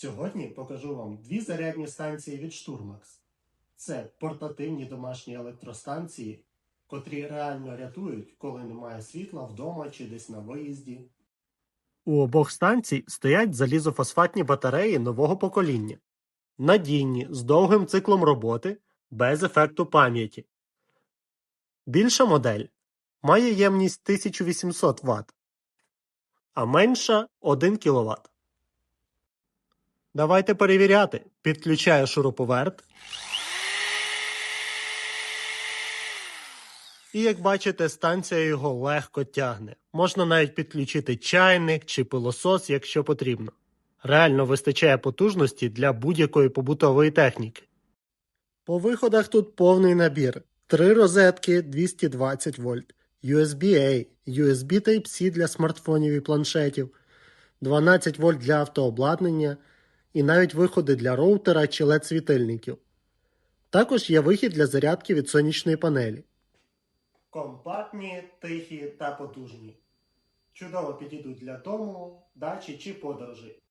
Сьогодні покажу вам дві зарядні станції від Штурмакс. Це портативні домашні електростанції, котрі реально рятують, коли немає світла вдома чи десь на виїзді. У обох станцій стоять залізофосфатні батареї нового покоління. Надійні, з довгим циклом роботи, без ефекту пам'яті. Більша модель має ємність 1800 Вт, а менша 1 кВт. Давайте перевіряти. Підключаю шуруповерт. І як бачите, станція його легко тягне. Можна навіть підключити чайник чи пилосос, якщо потрібно. Реально вистачає потужності для будь-якої побутової техніки. По виходах тут повний набір: три розетки 220 вольт, USB-A, USB Type-C для смартфонів і планшетів, 12 вольт для автообладнання і навіть виходи для роутера чи LED світильників. Також є вихід для зарядки від сонячної панелі. Компактні, тихі та потужні. Чудово підійдуть для дому, дачі чи подорожей.